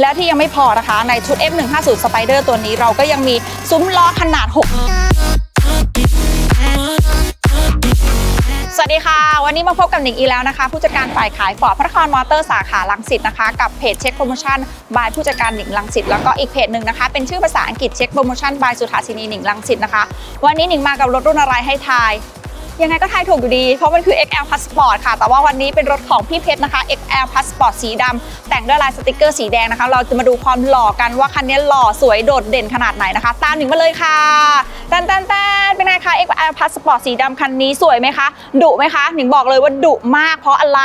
แล้วที่ยังไม่พอนะคะ ในชุด F150 Spider ตัวนี้เราก็ยังมีซุ้มล้อขนาด 6 สวัสดีค่ะ วันนี้มาพบกับหนิงอีแล้วนะคะ ผู้จัดการฝ่ายขายฟอร์ดพระนครมอเตอร์สาขาลังสิตนะคะ กับเพจเช็คโปรโมชั่นบายผู้จัดการหนิงลังสิตแล้วก็อีกเพจหนึ่งนะคะ เป็นชื่อภาษาอังกฤษเช็คโปรโมชั่นบายสุธาสินีหนิงลังสิตนะคะ วันนี้หนิงมากับรถรุ่นอะไรให้ทาย ยังไงก็ทายถูกอยู่ดี เพราะมันคือ XL Passport ค่ะ แต่ว่าวันนี้เป็นรถของพี่เพชรนะคะ XL Passport สีดำแต่งด้วยลายสติกเกอร์สีแดงนะคะ เราจะมาดูความหล่อกันว่าคันนี้หล่อสวยโดดเด่นขนาดไหนนะคะ ตามหนิงมาเลยค่ะแตนแตนแตนเป็นไงคะ XL Passport สีดำคันนี้สวยไหมคะดุไหมคะหนิงบอกเลยว่าดุมากเพราะอะไร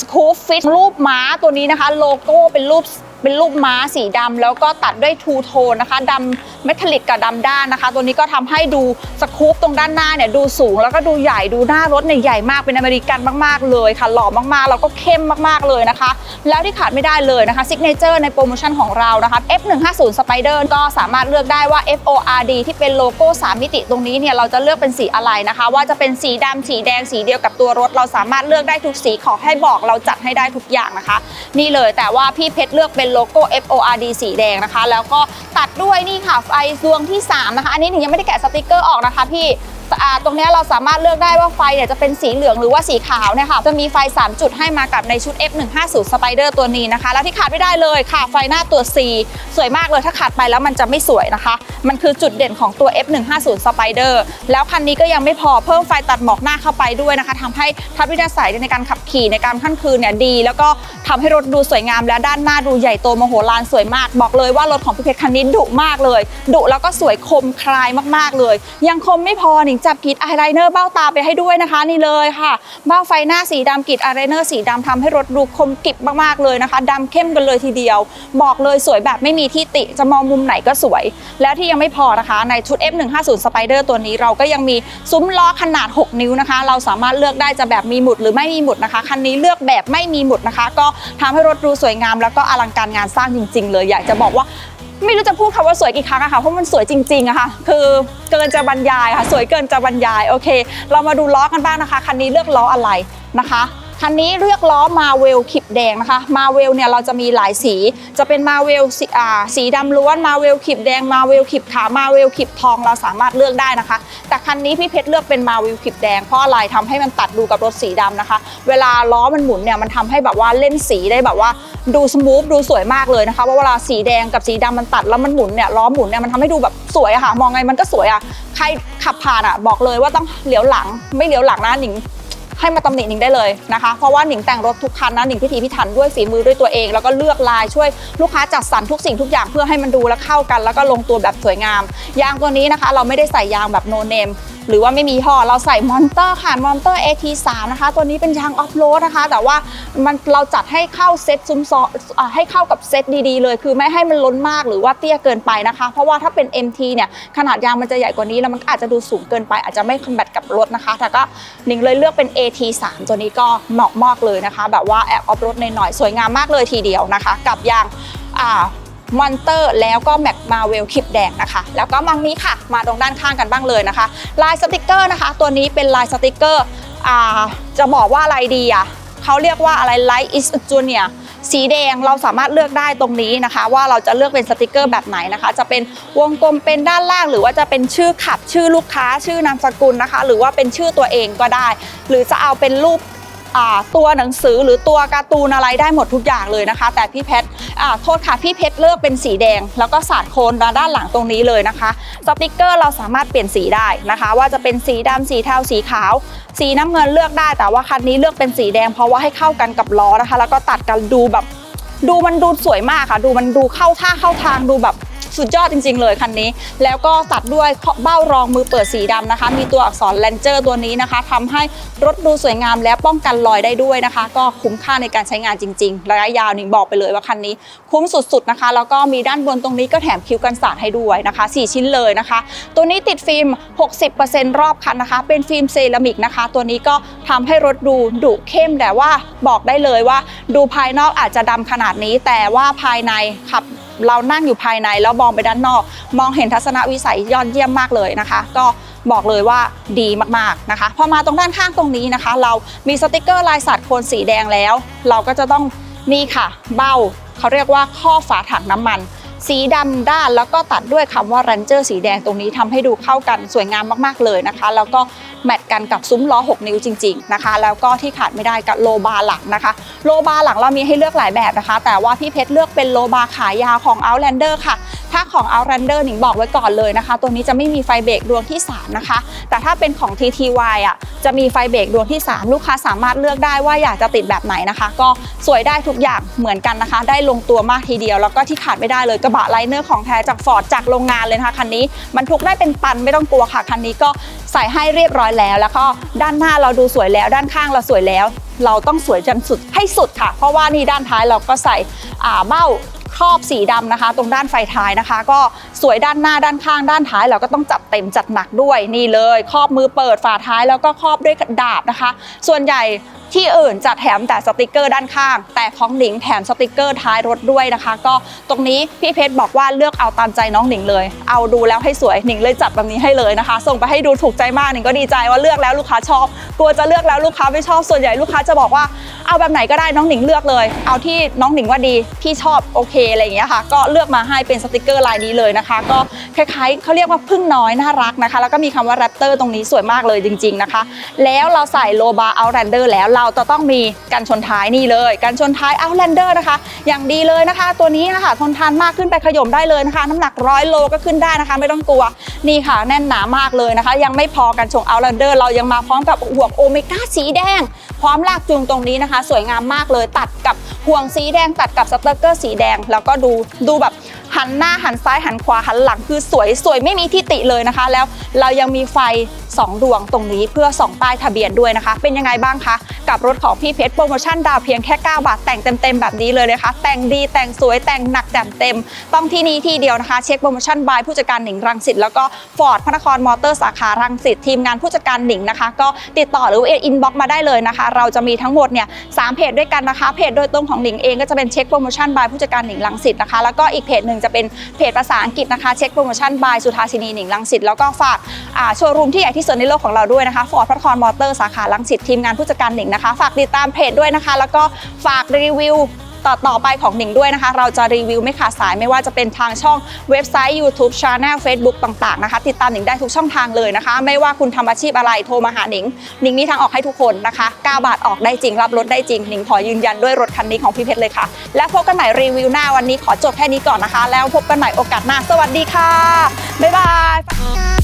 สกูฟฟิตรูปม้าตัวนี้นะคะ โลโก้เป็นรูปเป็นรูปม้าสีดำแล้วก็ตัดด้วยทูโทนนะคะดำเมทัลลิกกับดำด้านนะคะ ตัวนี้ก็ทำให้ดูสกู๊ปตรงด้านหน้าเนี่ยดูสูง แล้วก็ดูใหญ่ดูหน้ารถเนี่ยใหญ่มากเป็นอเมริกันมากๆเลยค่ะ หล่อมากๆ แล้วก็เข้มมากๆเลยนะคะ แล้วที่ขาดไม่ได้เลยนะคะซิกเนเจอร์ในโปรโมชั่นของเรานะคะ F150 Spider ก็สามารถเลือกได้ว่า FORD ที่เป็นโลโก้ 3 มิติตรงนี้เนี่ยเราจะเลือกเป็นสีอะไรนะคะ ว่าจะเป็นสีดำสีแดงสีเดียวกับตัวรถ เราสามารถเลือกได้ทุกสีขอให้บอกเราจัดให้ได้ทุกอย่างนะคะ นี่เลยแต่ว่าพี่เพชรเลือกเป็นโลโก้ FORD สีแดงนะคะ แล้วก็ตัดด้วยนี่ค่ะไฟดวงที่ 3 นะคะ อันนี้ถึงยังไม่ได้แกะสติกเกอร์ออกนะคะพี่ ตรงนี้เราสามารถเลือกได้ว่าไฟเนี่ยจะเป็นสีเหลืองหรือว่าสีขาวเนี่ยค่ะจะมีไฟ 3 จุดให้มากับในชุด F150 Spider ตัวนี้นะคะ แล้วที่ขาดไม่ได้เลยค่ะ ไฟหน้าตัว C สวยมากเลยถ้าขาดไปแล้วมันจะไม่สวยนะคะ มันคือจุดเด่นของตัว F150 Spider แล้วคันนี้ก็ยังไม่พอเพิ่มไฟตัดหมอกหน้าเข้าไปด้วยนะคะทำให้ทัศนวิสัยในการขับขี่ในการขั้นคืนเนี่ยดี แล้วก็ทำให้รถดูสวยงามและด้านหน้าดูใหญ่โตมโหฬารสวยมาก บอกเลยว่ารถของพี่เพชรคันนี้ดุมากเลยดุแล้วก็สวยคมคลายมากๆเลย ยังคมไม่พอนิงจับกรีดอายไลเนอร์เบ้าตาไปให้ด้วยนะคะนี่เลยค่ะ เบ้าไฟหน้าสีดำกรีดอายไลเนอร์สีดำทำให้รถดูคมกริบมากๆเลยนะคะดำเข้มกันเลยทีเดียว บอกเลยสวยแบบไม่มีที่ติจะมองมุมไหนก็สวย และที่ยังไม่พอนะคะในชุด F150 Spider ตัวนี้เราก็ยังมีซุ้มล้อขนาด 6 นิ้วนะคะ เราสามารถเลือกได้จะแบบมีหมุดหรือไม่มีหมุดนะคะคันนี้เลือกแบบไม่มีหมุดนะคะ ก็ทำให้รถดูสวยงาม แล้วก็อลังการงานสร้างจริง ๆ เลยอยากจะบอกว่า ไม่รู้จะพูดคำว่าสวยกี่ครั้งอะค่ะเพราะมันสวยจริงๆอะค่ะคือเกินจะบรรยายค่ะ สวยเกินจะบรรยายโอเค เรามาดูล้อกันบ้างนะคะ คันนี้เลือกล้ออะไรนะคะ คันนี้เลือกล้อมาเวลขิบแดงนะคะมาเวลเนี่ยเราจะมีหลายสี จะเป็นมาเวลสีอ่าสีดำล้วนมาเวลขิบแดงมาเวลขิบขาวมาเวลขิบทองเราสามารถเลือกได้นะคะ แต่คันนี้พี่เพชรเลือกเป็นมาเวลขิบแดงเพราะอะไรทำให้มันตัดดูกับรถสีดำนะคะ เวลาล้อมันหมุนเนี่ยมันทำให้แบบว่าเล่นสีได้แบบว่าดูสมูทดูสวยมากเลยนะคะว่าเวลาสีแดงกับสีดำมันตัดแล้วมันหมุนเนี่ยล้อหมุนเนี่ยมันทำให้ดูแบบสวยอะค่ะ มองไงมันก็สวยอะใครขับผ่านอะบอกเลยว่าต้องเหลียวหลังไม่เหลียวหลังนะหนิง ให้มาตำหนิหนิงได้เลยนะคะ เพราะว่าหนิงแต่งรถทุกคันนะหนิงพิถีพิถันด้วยฝีมือด้วยตัวเอง แล้วก็เลือกลายช่วยลูกค้าจัดสรรทุกสิ่งทุกอย่างเพื่อให้มันดูและเข้ากัน แล้วก็ลงตัวแบบสวยงาม ยางตัวนี้นะคะ เราไม่ได้ใส่ยางแบบโนเนม หรือว่าไม่มีห่อเราใส่มอนเตอร์ค่ะมอนเตอร์ AT3 นะคะ ตัวนี้เป็นยางออฟโรดนะคะ แต่ว่ามันเราจัดให้เข้าเซ็ตซุ้มซออ่าให้เข้ากับเซ็ตดีๆเลย คือไม่ให้มันล้นมากหรือว่าเตี้ยเกินไปนะคะ เพราะว่าถ้าเป็น MT เนี่ยขนาดยางมันจะใหญ่กว่านี้แล้วมันก็อาจจะดูสูงเกินไป อาจจะไม่คอมแบทกับรถนะคะแต่ก็หนิงเลยเลือกเป็น AT3 ตัวนี้ก็เหมาะมากเลยนะคะ แบบว่าแอบออฟโรดหน่อยๆสวยงามมากเลยทีเดียวนะคะ กับยางอ่า มอนเตอร์แล้วก็แม็กมาเวลคลิปแดงนะคะ แล้วก็มังนี้ค่ะ มาตรงด้านข้างกันบ้างเลยนะคะ ลายสติกเกอร์นะคะ ตัวนี้เป็นลายสติกเกอร์จะบอกว่าอะไรดีอะเขาเรียกว่าอะไร Light is a Junior สีแดงเราสามารถเลือกได้ตรงนี้นะคะ ว่าเราจะเลือกเป็นสติกเกอร์แบบไหนนะคะ จะเป็นวงกลมเป็นด้านล่าง หรือว่าจะเป็นชื่อขับชื่อลูกค้า ชื่อนามสกุลนะคะ หรือว่าเป็นชื่อตัวเองก็ได้ หรือจะเอาเป็นรูป ตัวหนังสือหรือตัวการ์ตูนอะไรได้หมดทุกอย่างเลยนะคะ แต่พี่เพชรโทษค่ะพี่เพชรเลือกเป็นสีแดง แล้วก็สาดโคนมาด้านหลังตรงนี้เลยนะคะสติกเกอร์เราสามารถเปลี่ยนสีได้นะคะ ว่าจะเป็นสีดำสีเทาสีขาว สีน้ำเงินเลือกได้ แต่ว่าคันนี้เลือกเป็นสีแดงเพราะว่าให้เข้ากันกับล้อนะคะ แล้วก็ตัดกันดูแบบ ดูมันดูสวยมากค่ะ ดูมันดูเข้าท่าเข้าทางดูแบบ สุดยอดจริง ๆ เลยคันนี้ แล้วก็ตัดด้วยเบ้ารองมือเปิดสีดำนะคะ มีตัวอักษรแลนเจอร์ตัวนี้นะคะทำให้รถดูสวยงามและป้องกันรอยได้ด้วยนะคะ ก็คุ้มค่าในการใช้งานจริง ๆ ระยะยาวนี่บอกไปเลยว่าคันนี้ คุ้มสุดๆนะคะ แล้วก็มีด้านบนตรงนี้ก็แถมคิ้วกันสาดให้ด้วยนะคะ 4 ชิ้นเลยนะคะ ตัวนี้ติดฟิล์ม 60%รอบคันนะคะ เป็นฟิล์มเซรามิกนะคะ ตัวนี้ก็ทำให้รถดูดุเข้มแต่ว่าบอกได้เลยว่า ดูภายนอกอาจจะดำขนาดนี้แต่ว่าภายในขับ เรานั่งอยู่ภายในแล้วมองไปด้านนอก มองเห็นทัศนวิสัยยอดเยี่ยมมากเลยนะคะ ก็บอกเลยว่าดีมากๆนะคะพอมาตรงด้านข้างตรงนี้นะคะ เรามีสติกเกอร์ลายสัตว์โคนสีแดงแล้ว เราก็จะต้องนี่ค่ะ เบ้าเขาเรียกว่าข้อฝาถังน้ำมัน สีดำด้านแล้วก็ตัดด้วยคำว่าแรนเจอร์สีแดงตรงนี้ทำให้ดูเข้ากันสวยงามมากๆเลยนะคะ แล้วก็แมทกันกับซุ้มล้อ 6 นิ้วจริง ๆนะคะ แล้วก็ที่ขาดไม่ได้กับโลบาร์หลังนะคะ โลบาร์หลังเรามีให้เลือกหลายแบบนะคะ แต่ว่าพี่เพชรเลือกเป็นโลบาร์ขายาวของ Outlander ค่ะถ้าของ Outlander หนิงบอกไว้ก่อนเลยนะคะ ตัวนี้จะไม่มีไฟเบรกดวงที่ 3 นะคะ แต่ถ้าเป็นของ TTY อะจะมีไฟเบรกดวงที่ 3 ลูกค้าสามารถเลือกได้ว่าอยากจะติดแบบไหนนะคะ ก็สวยได้ทุกอย่างเหมือนกันนะคะ ได้ลงตัวมากทีเดียว แล้วก็ที่ขาดไม่ได้เลยกระบะไลเนอร์ของแท้จากฟอร์ดจากโรงงานเลยนะคะคันนี้บรรทุกได้เป็นตันไม่ต้องกลัวค่ะคันนี้ก็ใส่ให้เรียบร้อยแล้ว แล้วก็ด้านหน้าเราดูสวยแล้ว ด้านข้างเราสวยแล้ว เราต้องสวยจนสุดให้สุดค่ะ เพราะว่านี่ด้านท้ายเราก็ใส่อ่าเบ้า ครอบสีดำนะคะ ตรงด้านไฟท้ายนะคะ ก็สวยด้านหน้าด้านข้างด้านท้ายเราก็ต้องจัดเต็มจัดหนักด้วยนี่เลย ครอบมือเปิดฝาท้ายแล้วก็ครอบด้วยดาบนะคะ ส่วนใหญ่ ที่อื่นจะแถมแต่สติกเกอร์ด้านข้าง แต่ของหนิงแถมสติกเกอร์ท้ายรถด้วยนะคะ ก็ตรงนี้พี่เพชรบอกว่าเลือกเอาตามใจน้องหนิงเลย เอาดูแล้วให้สวยหนิงเลยจัดแบบนี้ให้เลยนะคะ ส่งไปให้ดูถูกใจมากหนิงก็ดีใจว่าเลือกแล้วลูกค้าชอบ กลัวจะเลือกแล้วลูกค้าไม่ชอบส่วนใหญ่ลูกค้าจะบอกว่าเอาแบบไหนก็ได้น้องหนิงเลือกเลย เอาที่น้องหนิงว่าดีพี่ชอบโอเคอะไรอย่างเงี้ยค่ะ ก็เลือกมาให้เป็นสติกเกอร์ลายนี้เลยนะคะ ก็คล้ายๆเขาเรียกว่าพึ่งน้อยน่ารักนะคะ แล้วก็มีคำว่าแรปเตอร์ตรงนี้สวยมากเลยจริง ๆนะคะ แล้วเราใส่โลบาเอาแรนเดอร์แล้วเราจะต้องมีกันชนท้ายนี่เลยกันชนท้ายเอาแรนเดอร์นะคะ อย่างดีเลยนะคะ ตัวนี้นะคะทนทานมากขึ้นไปขย่มได้เลยนะคะ น้ำหนักร้อยโลก็ขึ้นได้นะคะ ไม่ต้องกลัวนี่ค่ะ แน่นหนามากเลยนะคะ ยังไม่พอกันชงเอาแรนเดอร์เรายังมาพร้อมกับห่วงโอเมก้าสีแดง พร้อมลากจูงตรงนี้นะคะ สวยงามมากเลยตัดกับห่วงสีแดง ตัดกับสเตอร์เกอร์สีแดง แล้วก็ดูดูแบบหันหน้าหันซ้ายหันขวาหันหลังคือสวยสวยไม่มีที่ติเลยนะคะ แล้วเรายังมีไฟ 2 ดวงตรงนี้เพื่อ2ป้ายทะเบียนด้วยนะคะ เป็นยังไงบ้างคะ กับรถของพี่เพชรโปรโมชั่นดาวเพียงแค่ 9 บาท แต่งเต็มๆแบบนี้เลยนะคะ แต่งดีแต่งสวยแต่งหนักแต่งเต็ม ต้องที่นี่ที่เดียวนะคะ เช็คโปรโมชั่นบายผู้จัดการหนิงรังสิตแล้วก็ฟอร์ดพระนครมอเตอร์สาขารังสิตทีมงานผู้จัดการหนิงนะคะ ก็ติดต่อหรืออินบ็อกมาได้เลยนะคะ เราจะมีทั้งหมดเนี่ยสามเพจด้วยกันนะคะ เพจโดยตรงของหนิงเองก็จะเป็นเช็คโปรโมชั่นบายผู้จัดการหนิงรังสิตนะคะ แล้วก็อีกเพจหนึ่งจะเป็นเพจภาษาอังกฤษนะคะเช็คโปรโมชั่นบายสุธาสินีหนิงรังสิตแล้วก็ฝากอ่าโชว์รูมที่ใหญ่ที่สุดในโลกของเราด้วยนะคะฟอร์ดพระนครมอเตอร์สาขารังสิตทีมงานผู้จัดการหนิงนะคะ ฝากติดตามเพจด้วยนะคะ แล้วก็ฝากรีวิวต่อต่อไปของหนิงด้วยนะคะ เราจะรีวิวไม่ขาดสายไม่ว่าจะเป็นทางช่องเว็บไซต์ YouTube Channel Facebook ต่างๆนะคะ ติดตามหนิงได้ทุกช่องทางเลยนะคะ ไม่ว่าคุณทำอาชีพอะไรโทรมาหาหนิง หนิงมีทางออกให้ทุกคนนะคะ9บาทออกได้จริง รับรถได้จริง หนิงขอยืนยันด้วยรถคันนี้ของพี่เพชรเลยค่ะ แล้วพบกันใหม่รีวิวหน้าวันนี้ขอจบแค่นี้ก่อนนะคะ แล้วพบกันใหม่โอกาสหน้า สวัสดีค่ะบ๊ายบาย